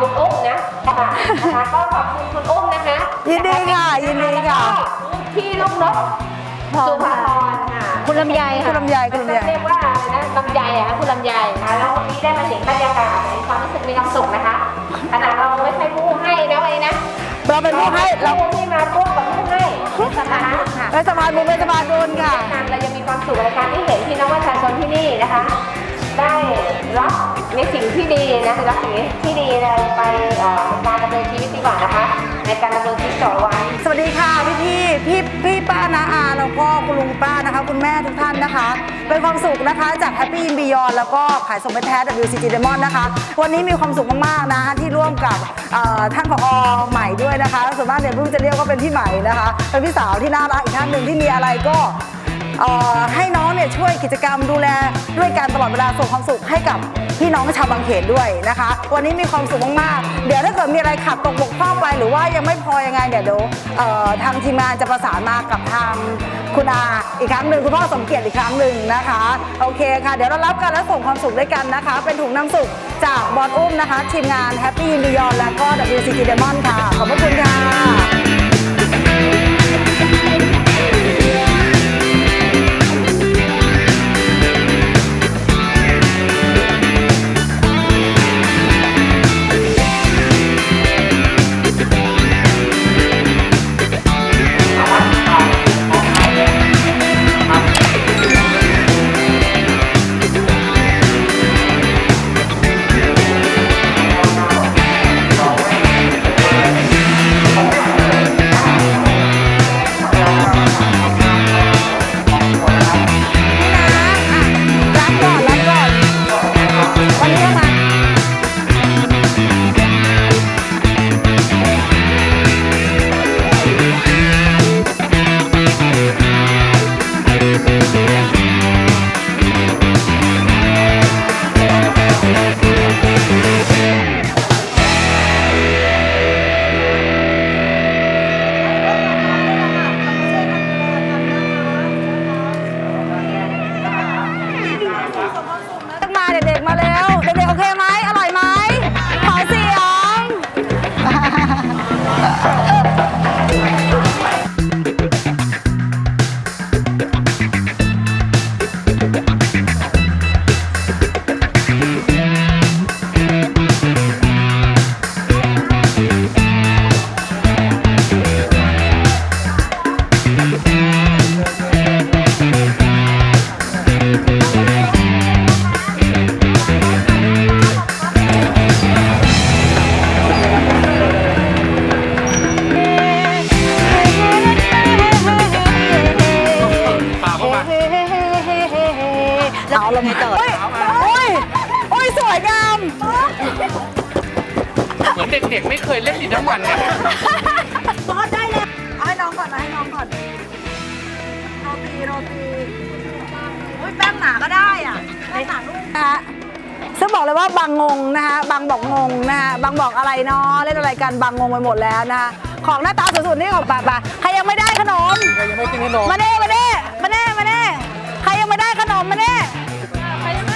คุณอุ้มนะนะคะนะคะก็ขอบคุณคุณอุ้มนะคะยินดีค่ะยินดีค่ะ แล้วก็พี่ลูกนกสุภาพรค่ะคุณลำไยคุณลำไยคุณลำไย เรียกว่าอะไรนะลำไยอะคะคุณลำไยนะคะแล้ววันนี้ได้มาเห็นบรรยากาศในความรู้สึกมีความสุขนะคะขนาดเราไม่ใช่ผู้ให้นะวันนี้นะเราเป็นผู้ให้เราผู้ที่มาร่วมกับผู้ให้นะคะเป็นสะพานบุญเป็นสะพานบุญค่ะงานเรายังมีความสุขในการที่เห็นพี่น้องประชาชนที่นี่นะคะ ได้รับในสิ่งที่ดีนะรับสิ่งที่ดีในไปการดำเนินชีวิตดีกว่านะคะ ในการดำเนินชีวิตต่อวันสวัสดีค่ะพี่พี่พี่พี่ป้านาอาแล้วก็คุณลุงป้านะคะ คุณแม่ทุกท่านนะคะ เป็นความสุขนะคะจาก Happy in Beyond แล้วก็ขายสมบัติแท้ WCG Diamond นะคะ วันนี้มีความสุขมากๆนะคะที่ร่วมกับท่านผอใหม่ด้วยนะคะส่วนมากเนี่ยเพิ่งจะเรียกว่าเป็นพี่ใหม่นะคะเป็นพี่สาวที่น่ารักอีกท่านหนึ่งที่มีอะไรก็ เอ่อให้น้องเนี่ยช่วยกิจกรรมดูแลด้วยการตลอดเวลาส่งความสุขให้กับพี่น้องชาวบางเขนด้วยนะคะ วันนี้มีความสุขมากๆ เดี๋ยวถ้าเกิดมีอะไรขัดตกบกพร่องไป หรือว่ายังไม่พอยังไงเดี๋ยวเดี๋ยวเอ่อทางทีมงานจะประสานมากับทางคุณอาอีกครั้งหนึ่งคุณพ่อสมเกียรติอีกครั้งหนึ่งนะคะ โอเคค่ะ เดี๋ยวเรารับกันและส่งความสุขด้วยกันนะคะ เป็นถุงน้ำสุขจากบอลอุ้มนะคะ ทีมงาน Happy in Beyond และก็ WCG Diamond ค่ะ ขอบพระคุณค่ะ ม ยเล่นดินน้ำมันกันซอสได้เลยเอาให้น้องก่อนเอาให้น้องก่อน โรตีโรตีอุ้ยแป้งหนาก็ได้อะแป้งหนานุ่มนะคะซึ่งบอกเลยว่าบางงงนะคะบางบอกงงนะคะบางบอกอะไรเนาะเล่นอะไรกันบางงงไปหมดแล้วนะคะของหน้าตาสุดๆนี่ของป่าป่าใครยังไม่ได้ขนมยังไม่กินขนม มาเน่มาเน่มาเน่มาเน่ใครยังไม่ได้ขนมมาเน่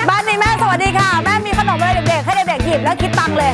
บ้านนี้แม่สวัสดีค่ะ แม่มีขนมอะไรเด็กๆให้เด็กๆหยิบแล้วคิดตังค์เลย